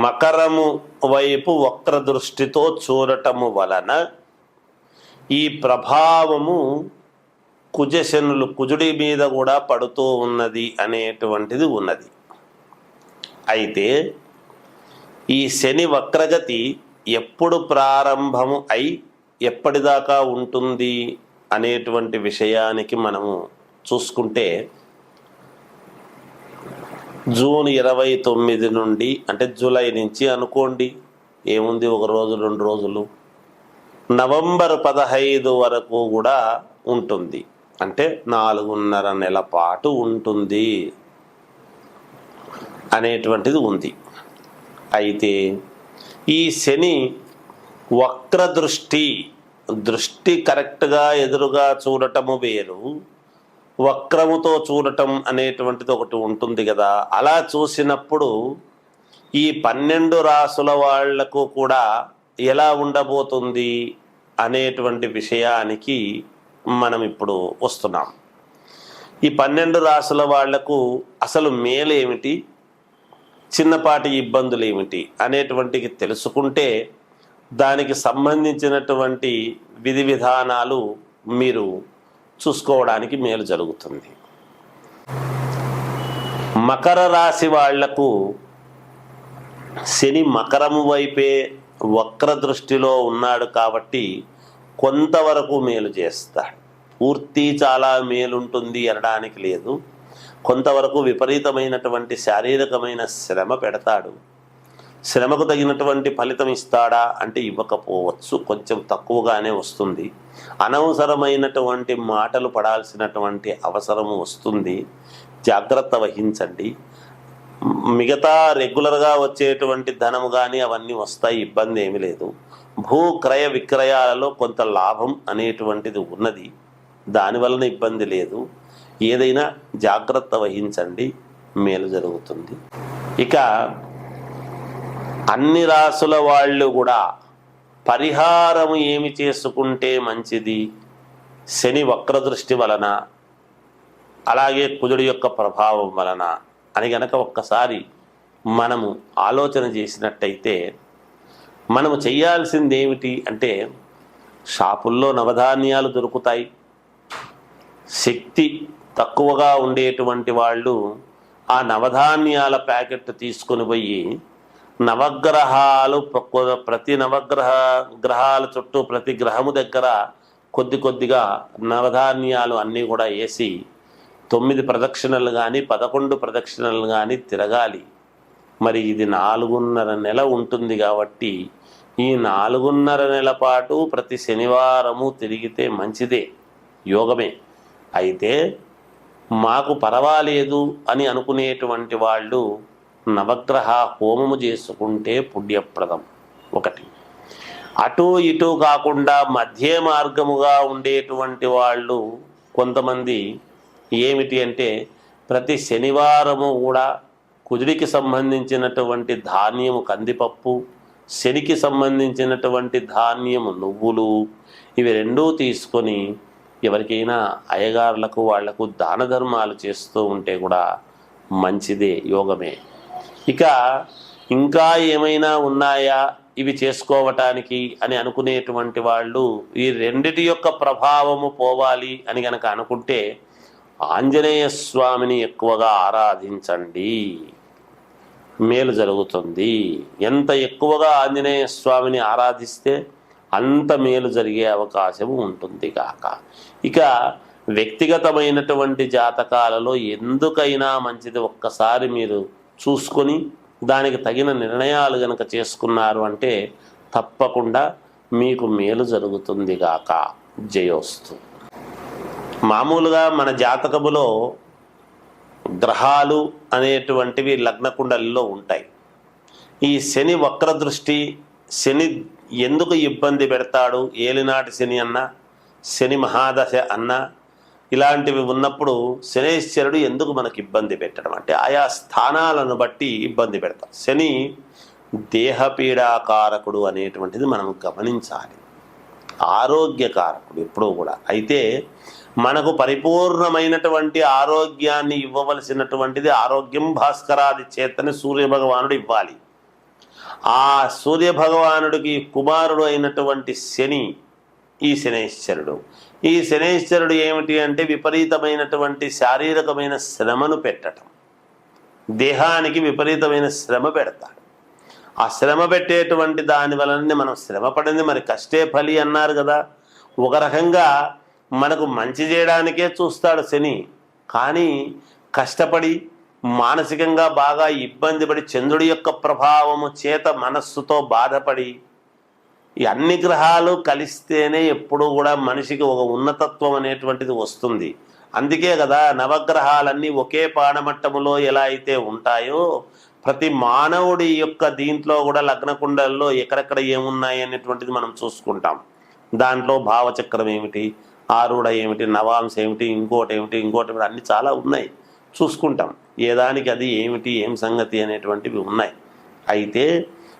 మకరము వైపు వక్ర దృష్టితో చూడటము వలన ఈ ప్రభావము కుజశనులు కుజుడి మీద కూడా పడుతూ ఉన్నది అనేటువంటిది ఉన్నది. అయితే ఈ శని వక్రగతి ఎప్పుడు ప్రారంభము అయి ఎప్పటిదాకా ఉంటుంది అనేటువంటి విషయానికి మనము చూసుకుంటే జూన్ ఇరవై తొమ్మిది నుండి అంటే జూలై నుంచి అనుకోండి. ఏముంది ఒక రోజు రెండు రోజులు? నవంబర్ పదహైదు వరకు కూడా ఉంటుంది. అంటే నాలుగున్నర నెల పాటు ఉంటుంది అనేటువంటిది ఉంది. అయితే ఈ శని వక్ర దృష్టి దృష్టి కరెక్ట్గా ఎదురుగా చూడటము వేరు. వక్రముతో చూడటం అనేటువంటిది ఒకటి ఉంటుంది కదా. అలా చూసినప్పుడు ఈ పన్నెండు రాసుల వాళ్ళకు కూడా ఎలా ఉండబోతుంది అనేటువంటి విషయానికి మనం ఇప్పుడు వస్తున్నాం. ఈ పన్నెండు రాసుల వాళ్ళకు అసలు మేలేమిటి చిన్నపాటి ఇబ్బందులు ఏమిటి? అనేటువంటివి తెలుసుకుంటే దానికి సంబంధించినటువంటి విధి విధానాలు మీరు చూసుకోవడానికి మేలు జరుగుతుంది. మకర రాశి వాళ్ళకు శని మకరము వైపే వక్ర దృష్టిలో ఉన్నాడు కాబట్టి కొంతవరకు మేలు చేస్తాడు. పూర్తి చాలా మేలుంటుంది అనడానికి లేదు. కొంతవరకు విపరీతమైనటువంటి శారీరకమైన శ్రమ పెడతాడు. శ్రమకు తగినటువంటి ఫలితం ఇస్తాడా అంటే ఇవ్వకపోవచ్చు. కొంచెం తక్కువగానే వస్తుంది. అనవసరమైనటువంటి మాటలు పడాల్సినటువంటి అవసరము వస్తుంది. జాగ్రత్త వహించండి. మిగతా రెగ్యులర్గా వచ్చేటువంటి ధనము కానీ అవన్నీ వస్తాయి ఇబ్బంది ఏమీ లేదు. భూ క్రయ విక్రయాలలో కొంత లాభం అనేటువంటిది ఉన్నది. దానివలన ఇబ్బంది లేదు. ఏదైనా జాగ్రత్త వహించండి. మేలు జరుగుతుంది. ఇక అన్ని రాసుల వాళ్ళు కూడా పరిహారము ఏమి చేసుకుంటే మంచిది? శని వక్రదృష్టి వలన అలాగే కుజుడి యొక్క ప్రభావం వలన అని గనక ఒక్కసారి మనము ఆలోచన చేసినట్టయితే మనము చేయాల్సింది ఏమిటి అంటే షాపుల్లో నవధాన్యాలు దొరుకుతాయి. శక్తి తక్కువగా ఉండేటువంటి వాళ్ళు ఆ నవధాన్యాల ప్యాకెట్ తీసుకొని పోయి నవగ్రహాలు ప్రతి నవగ్రహ గ్రహాల చుట్టూ ప్రతి గ్రహము దగ్గర కొద్ది కొద్దిగా నవధాన్యాలు అన్నీ కూడా వేసి తొమ్మిది ప్రదక్షిణలు కానీ పదకొండు ప్రదక్షిణలు కానీ తిరగాలి. మరి ఇది నాలుగున్నర నెల ఉంటుంది కాబట్టి ఈ నాలుగున్నర నెల పాటు ప్రతి శనివారము తిరిగితే మంచిదే యోగమే. అయితే మాకు పర్వాలేదు అని అనుకునేటువంటి వాళ్ళు నవగ్రహ హోమము చేసుకుంటే పుణ్యప్రదం ఒకటి. అటు ఇటు కాకుండా మధ్య మార్గముగా ఉండేటువంటి వాళ్ళు కొంతమంది ఏమిటి అంటే ప్రతి శనివారము కూడా కుజుడికి సంబంధించినటువంటి ధాన్యము కందిపప్పు శనికి సంబంధించినటువంటి ధాన్యము నువ్వులు ఇవి రెండూ తీసుకొని ఎవరికైనా అయ్యగారులకు వాళ్ళకు దాన ధర్మాలు చేస్తూ ఉంటే కూడా మంచిదే యోగమే. ఇక ఇంకా ఏమైనా ఉన్నాయా? ఇవి చేసుకోవటానికి అని అనుకునేటువంటి వాళ్ళు ఈ రెండిటి యొక్క ప్రభావము పోవాలి అని గనక అనుకుంటే ఆంజనేయ స్వామిని ఎక్కువగా ఆరాధించండి. మేలు జరుగుతుంది. ఎంత ఎక్కువగా ఆంజనేయ స్వామిని ఆరాధిస్తే అంత మేలు జరిగే అవకాశం ఉంటుంది కాక. ఇక వ్యక్తిగతమైనటువంటి జాతకాలలో ఎందుకైనా మంచిది ఒక్కసారి మీరు చూసుకొని దానికి తగిన నిర్ణయాలు గనక చేసుకున్నారు అంటే తప్పకుండా మీకు మేలు జరుగుతుంది గాక. జయోస్తు. మామూలుగా మన జాతకములో గ్రహాలు అనేటువంటివి లగ్నకుండలిలో ఉంటాయి. ఈ శని వక్రదృష్టి శని ఎందుకు ఇబ్బంది పెడతాడు? ఏలినాటి శని అన్న శని మహాదశ అన్న ఇలాంటివి ఉన్నప్పుడు శనేశ్వరుడు ఎందుకు మనకి ఇబ్బంది పెట్టడం అంటే ఆయా స్థానాలను బట్టి ఇబ్బంది పెడతాం. శని దేహపీడాకారకుడు అనేటువంటిది మనం గమనించాలి. ఆరోగ్యకారకుడు ఎప్పుడూ కూడా. అయితే మనకు పరిపూర్ణమైనటువంటి ఆరోగ్యాన్ని ఇవ్వవలసినటువంటిది ఆరోగ్యం భాస్కరాది చేతని సూర్యభగవానుడు ఇవ్వాలి. ఆ సూర్యభగవానుడికి కుమారుడు అయినటువంటి శని ఈ శనేశ్వరుడు. ఈ శనేశ్వరుడు ఏమిటి అంటే విపరీతమైనటువంటి శారీరకమైన శ్రమను పెట్టడం. దేహానికి విపరీతమైన శ్రమ పెడతాడు. ఆ శ్రమ పెట్టేటువంటి దాని వలన మనం శ్రమ పడింది. మరి కష్టే ఫలి అన్నారు కదా. ఒక రకంగా మనకు మంచి చేయడానికే చూస్తాడు శని. కానీ కష్టపడి మానసికంగా బాగా ఇబ్బంది పడి చంద్రుడి యొక్క ప్రభావము చేత మనస్సుతో బాధపడి ఈ అన్ని గ్రహాలు కలిస్తేనే ఎప్పుడూ కూడా మనిషికి ఒక ఉన్నతత్వం అనేటువంటిది వస్తుంది. అందుకే కదా నవగ్రహాలన్నీ ఒకే పాడమట్టములో ఎలా అయితే ఉంటాయో ప్రతి మానవుడి యొక్క దీంట్లో కూడా లగ్న కుండల్లో ఎక్కడెక్కడ ఏమున్నాయి అనేటువంటిది మనం చూసుకుంటాం. దాంట్లో భావచక్రం ఏమిటి ఆరుడ ఏమిటి నవాంశ ఏమిటి ఇంకోటి ఏమిటి ఇంకోటి ఏమిటి అన్ని చాలా ఉన్నాయి. చూసుకుంటాం. ఏ దానికి అది ఏమిటి ఏం సంగతి అనేటువంటివి ఉన్నాయి. అయితే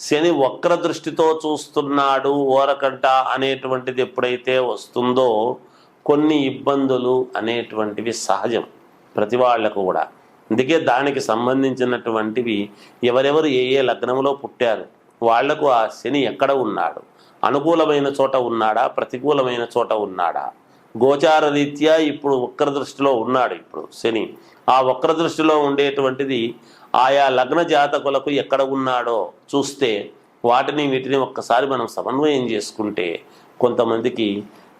శని వక్ర దృష్టితో చూస్తున్నాడు ఓరకంట అనేటువంటిది ఎప్పుడైతే వస్తుందో కొన్ని ఇబ్బందులు అనేటువంటివి సహజం ప్రతి వాళ్ళకు కూడా. అందుకే దానికి సంబంధించినటువంటివి ఎవరెవరు ఏ ఏ లగ్నంలో పుట్టారు వాళ్ళకు ఆ శని ఎక్కడ ఉన్నాడు అనుకూలమైన చోట ఉన్నాడా ప్రతికూలమైన చోట ఉన్నాడా? గోచార రీత్యా ఇప్పుడు వక్ర దృష్టిలో ఉన్నాడు ఇప్పుడు శని. ఆ వక్ర దృష్టిలో ఉండేటువంటిది ఆయా లగ్న జాతకులకు ఎక్కడ ఉన్నాడో చూస్తే వాటిని వీటిని ఒక్కసారి మనం సమన్వయం చేసుకుంటే కొంతమందికి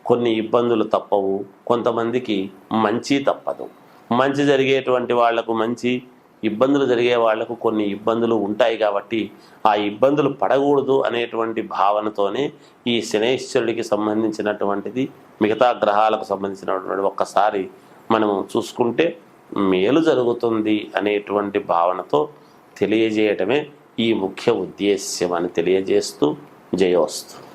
కొన్ని ఇబ్బందులు తప్పవు కొంతమందికి మంచి తప్పదు. మంచి జరిగేటువంటి వాళ్ళకు మంచి ఇబ్బందులు జరిగే వాళ్ళకు కొన్ని ఇబ్బందులు ఉంటాయి కాబట్టి ఆ ఇబ్బందులు పడకూడదు అనేటువంటి భావనతోనే ఈ శనేశ్వరుడికి సంబంధించినటువంటిది మిగతా గ్రహాలకు సంబంధించినటువంటి ఒక్కసారి మనము చూసుకుంటే మేలు జరుగుతుంది అనేటువంటి భావనతో తెలియజేయటమే ఈ ముఖ్య ఉద్దేశ్యం అని తెలియజేస్తూ జయోస్తు.